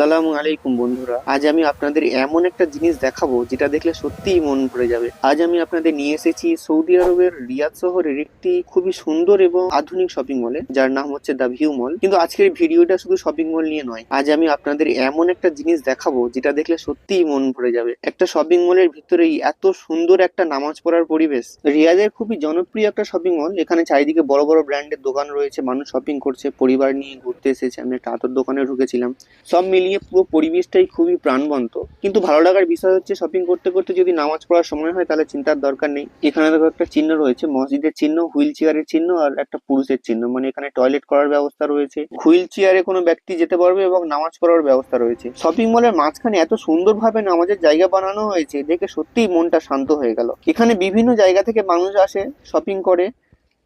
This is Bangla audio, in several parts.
আসসালামু আলাইকুম বন্ধুরা। আজ আমি আপনাদের এমন একটা জিনিস দেখাবো যেটা দেখলে সত্যিই মন ভরে যাবে। আজ আমি আপনাদের নিয়ে এসেছি সৌদি আরবের রিয়াদ শহরের একটি খুবই সুন্দর এবং আধুনিক শপিং মলে যার নাম হচ্ছে দ্য ভিউ মল। কিন্তু আজকের ভিডিওটা শুধু শপিং মল নিয়ে নয়, আজ আমি আপনাদের এমন একটা জিনিস দেখাবো যেটা দেখলে সত্যিই মন ভরে যাবে। একটা শপিং মলের ভিতরেই এত সুন্দর একটা নামাজ পড়ার পরিবেশ। রিয়াদের খুবই জনপ্রিয় একটা শপিং মল এখানে চারিদিকে বড় বড় ব্র্যান্ডের দোকান রয়েছে, মানুষ শপিং করছে, পরিবার নিয়ে ঘুরতে এসেছে। আমি একটা আতর দোকানে ঢুকেছিলাম। সব মিলিয়ে পুরো পরিবেশটাই খুবই প্রাণবন্ত। কিন্তু ভালো লাগার বিষয় হচ্ছে শপিং করতে করতে যদি নামাজ পড়ার সময় হয়, তাহলে চিন্তার দরকার নেই। এখানে দেখো একটা চিহ্ন রয়েছে, মসজিদের চিহ্ন, হুইল চেয়ারের চিহ্ন আর একটা পুরুষের চিহ্ন। মানে এখানে টয়লেট করার ব্যবস্থা রয়েছে। হুইল চেয়ারে কোনো ব্যক্তি যেতে পারবে এবং নামাজ পড়ার ব্যবস্থা রয়েছে। শপিং মলের মাঝখানে এত সুন্দরভাবে নামাজের জায়গা বানানো হয়েছে, দেখে সত্যিই মনটা শান্ত হয়ে গেল। এখানে বিভিন্ন জায়গা থেকে মানুষ আসে শপিং করে।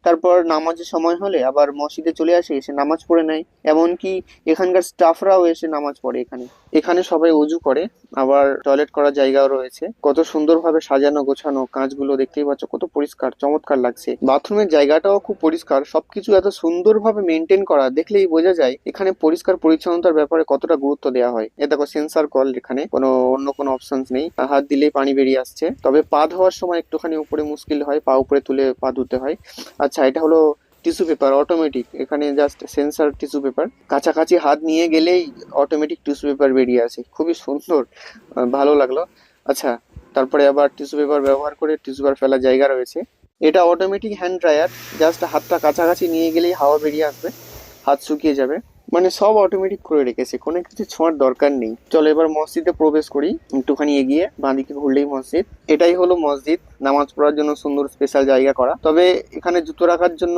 তারপর নামাজের সময় হলে আবার মসজিদে চলে আসে, এসে নামাজ পড়ে নেয়। এমনকি এখানকার স্টাফরাও এসে নামাজ পড়ে এখানে। এখানে সবাই উজু করে, আবার টয়লেট করার জায়গাও রয়েছে। কত সুন্দরভাবে সাজানো, গোছানো কাঁচগুলো দেখতেই পাচ্ছ, কত পরিষ্কার, চমৎকার লাগছে। বাথরুমের জায়গাটাও খুব পরিষ্কার, সবকিছু এত সুন্দরভাবে মেনটেন করা, দেখলেই বোঝা যায় এখানে পরিষ্কার পরিচ্ছন্নতার ব্যাপারে কতটা গুরুত্ব দেওয়া হয়। এ দেখো সেন্সার কল এখানে, কোনো অন্য কোনো অপশন নেই। হাত দিলেই পানি বেরিয়ে আসছে। তবে পা ধোয়ার সময় একটুখানি উপরে মুশকিল হয়, পা উপরে তুলে পা ধুতে হয়। আচ্ছা এটা হলো টিস্যু পেপার অটোমেটিক এখানে জাস্ট সেন্সার টিস্যু পেপার। কাছাকাছি হাত নিয়ে গেলেই অটোমেটিক টিস্যু পেপার বেরিয়ে আসে। খুবই সুন্দর ভালো লাগল। আচ্ছা তারপরে আবার টিস্যু পেপার ব্যবহার করে টিস্যু পেপার ফেলার জায়গা রয়েছে। এটা অটোমেটিক হ্যান্ড ড্রায়ার জাস্ট হাতটা কাছাকাছি নিয়ে গেলেই হাওয়া বেরিয়ে আসবে, হাত শুকিয়ে যাবে। মানে সব অটোমেটিক করে রেখেছে। কোনো কিছু ছোঁয়ার দরকার নেই। চলো এবার মসজিদে প্রবেশ করি। একটুখানি এগিয়ে বাঁদিকে ঘুরলেই মসজিদ। এটাই হলো মসজিদ। নামাজ পড়ার জন্য সুন্দর স্পেশাল জায়গা করা। তবে এখানে জুতো রাখার জন্য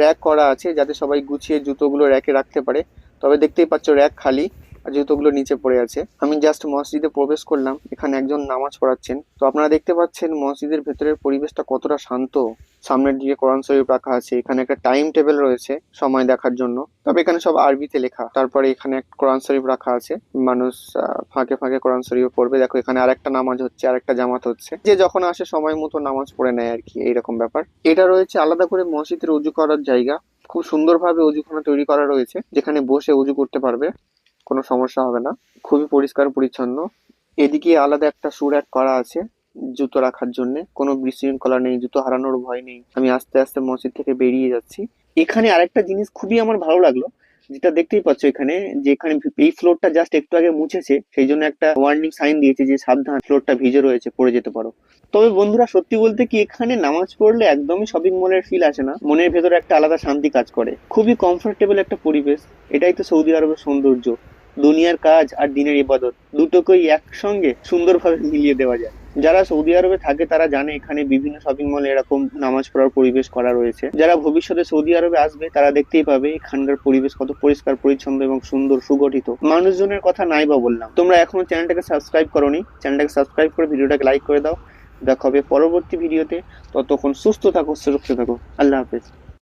র্যাক করা আছে যাতে সবাই গুছিয়ে জুতোগুলো র্যাকে রাখতে পারে। তবে দেখতেই পাচ্ছ র্যাক খালি। আর জুতোগুলো নিচে পড়ে আছে, আমি জাস্ট মসজিদে প্রবেশ করলাম, এখানে একজন নামাজ পড়াচ্ছেন। তো আপনারা দেখতে পাচ্ছেন মসজিদের ভেতরের পরিবেশটা কতটা শান্ত। সামনের দিকে কোরআন শরীফ রাখা আছে, এখানে একটা টাইম টেবিল রয়েছে সময় দেখার জন্য। তবে এখানে সব আরবিতে লেখা, তারপরে এখানে কোরআন শরীফ রাখা আছে। মানুষ ফাঁকে ফাঁকে কোরআন শরীফ পড়বে। দেখো এখানে আরেকটা নামাজ হচ্ছে, আরেকটা জামাত হচ্ছে। যে যখন আসে সময় মতো নামাজ পড়ে নেয় আর কি, এইরকম ব্যাপার। এটা রয়েছে আলাদা করে মসজিদের উজু করার জায়গা। খুব সুন্দরভাবে উজুখানা তৈরি করা রয়েছে, যেখানে বসে উজু করতে পারবে। কোনো সমস্যা হবে না। খুবই পরিষ্কার, পরিচ্ছন্ন। এদিকে আলাদা একটা সুর এক করা আছে জুতো রাখার জন্য। কোনো বিশৃঙ্খলা নেই, জুতো হারানোর ভয় নেই। আমি আস্তে আস্তে মসজিদ থেকে বেরিয়ে যাচ্ছি। এখানে আরেকটা জিনিস খুবই আমার ভালো লাগল, যেটা দেখতেই পাচ্ছ এখানে, যে এখানে এই ফ্লোরটা জাস্ট একটু আগে মুছেছে, সেই জন্য একটা ওয়ার্নিং সাইন দিয়েছে যে সাবধান ফ্লোরটা ভিজে রয়েছে, পড়ে যেতে পারো। তবে বন্ধুরা, সত্যি বলতে কি এখানে নামাজ পড়লে একদমই শপিং মলের ফিল আসে না। মনের ভেতরে একটা আলাদা শান্তি কাজ করে। খুবই কমফোর্টেবল একটা পরিবেশ। এটাই তো সৌদি আরবের সৌন্দর্য। দুনিয়ার কাজ আর দিনের ইবাদত দুটোকেই একসঙ্গে সুন্দরভাবে মিলিয়ে দেওয়া যায়। যারা সৌদি আরবে থাকে, তারা জানে এখানে বিভিন্ন শপিং মলে এরকম নামাজ পড়ার পরিবেশ করা রয়েছে। যারা ভবিষ্যতে সৌদি আরবে আসবে, তারা দেখতেই পাবে এখানকার পরিবেশ কত পরিষ্কার, পরিচ্ছন্ন এবং সুন্দর, সুগঠিত। মানুষজনের কথা নাই বা বললাম। তোমরা এখনও চ্যানেলটাকে সাবস্ক্রাইব করোনি, চ্যানেলটাকে সাবস্ক্রাইব করে ভিডিওটাকে লাইক করে দাও। দেখা হবে পরবর্তী ভিডিওতে। ততক্ষণ সুস্থ থাকো, সুরক্ষিত থাকো। আল্লাহ হাফেজ।